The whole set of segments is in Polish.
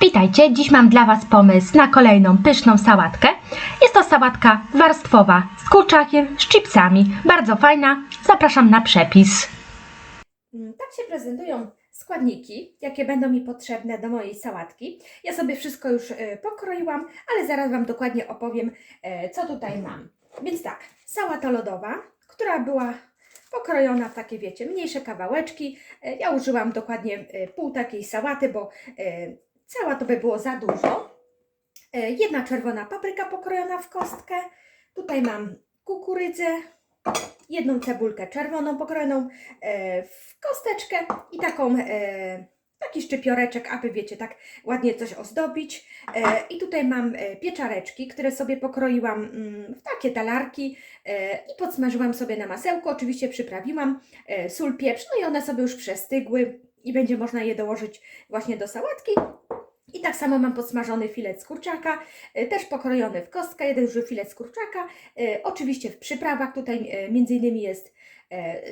Witajcie, dziś mam dla Was pomysł na kolejną pyszną sałatkę. Jest to sałatka warstwowa z kurczakiem, z chipsami. Bardzo fajna, zapraszam na przepis. Mm, Tak się prezentują składniki, jakie będą mi potrzebne do mojej sałatki. Ja sobie wszystko już e, pokroiłam, ale zaraz Wam dokładnie opowiem, e, co tutaj mam. Więc tak, sałata lodowa, która była pokrojona w takie, wiecie, mniejsze kawałeczki. E, Ja użyłam dokładnie pół takiej sałaty, bo cała to by było za dużo. E, Jedna czerwona papryka pokrojona w kostkę. Tutaj mam kukurydzę, jedną cebulkę czerwoną pokrojoną e, w kosteczkę i taką, e, taki szczypioreczek, aby wiecie, tak ładnie coś ozdobić. I tutaj mam pieczareczki, które sobie pokroiłam mm, w takie talarki i podsmażyłam sobie na masełku. Oczywiście przyprawiłam sól, pieprz, no i one sobie już przestygły i będzie można je dołożyć właśnie do sałatki. I tak samo mam podsmażony filet z kurczaka, e, też pokrojony w kostkę, jeden już filet z kurczaka. E, oczywiście w przyprawach tutaj e, między innymi jest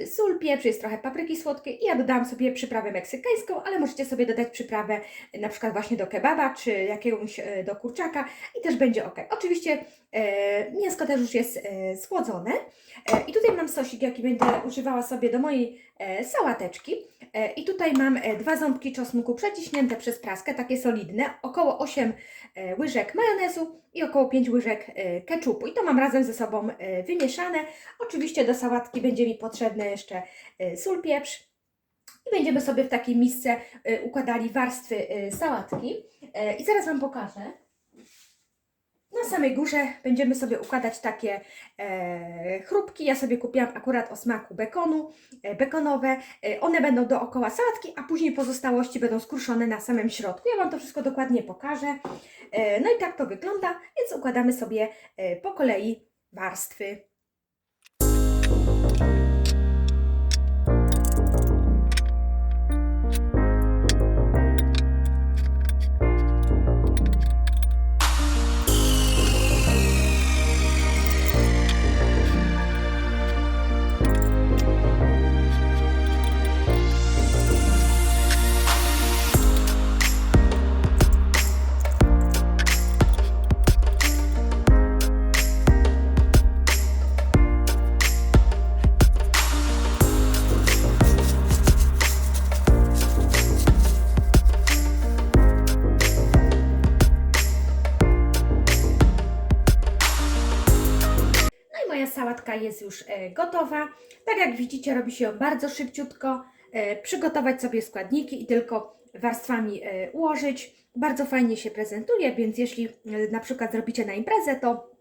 sól, pieprz, jest trochę papryki słodkiej i ja dodałam sobie przyprawę meksykańską, ale możecie sobie dodać przyprawę e, na przykład właśnie do kebaba czy jakiegoś e, do kurczaka i też będzie ok. Oczywiście e, mięsko też już jest e, schłodzone e, i tutaj mam sosik, jaki będę używała sobie do mojej e, sałateczki e, i tutaj mam e, dwa ząbki czosnku przeciśnięte przez praskę, takie solidne, około 8 e, łyżek majonezu i około 5 łyżek e, keczupu i to mam razem ze sobą e, wymieszane. Oczywiście do sałatki będzie mi potrzebne jeszcze e, sól, pieprz i będziemy sobie w takiej misce e, układali warstwy e, sałatki. I zaraz Wam pokażę. Na samej górze będziemy sobie układać takie e, chrupki. Ja sobie kupiłam akurat o smaku bekonu, e, bekonowe. E, one będą dookoła sałatki, a później pozostałości będą skruszone na samym środku. Ja Wam to wszystko dokładnie pokażę. E, no i tak to wygląda, więc układamy sobie e, po kolei warstwy. Moja sałatka jest już e, gotowa. Tak jak widzicie, robi się ją bardzo szybciutko. E, przygotować sobie składniki i tylko warstwami e, ułożyć. Bardzo fajnie się prezentuje, więc jeśli na przykład zrobicie na imprezę, to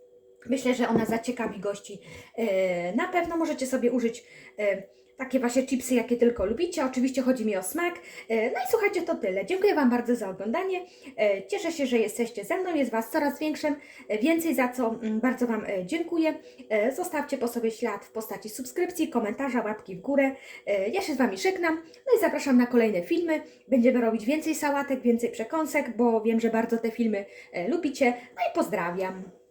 myślę, że ona zaciekawi gości. E, na pewno możecie sobie użyć e, takie właśnie chipsy, jakie tylko lubicie. Oczywiście chodzi mi o smak. E, no i słuchajcie, to tyle. Dziękuję Wam bardzo za oglądanie. Cieszę się, że jesteście ze mną. Jest Was coraz większym, więcej, za co mm, bardzo Wam dziękuję. Zostawcie po sobie ślad w postaci subskrypcji, komentarza, łapki w górę. Ja się z Wami żegnam. No i zapraszam na kolejne filmy. Będziemy robić więcej sałatek, więcej przekąsek, bo wiem, że bardzo te filmy lubicie. No i pozdrawiam.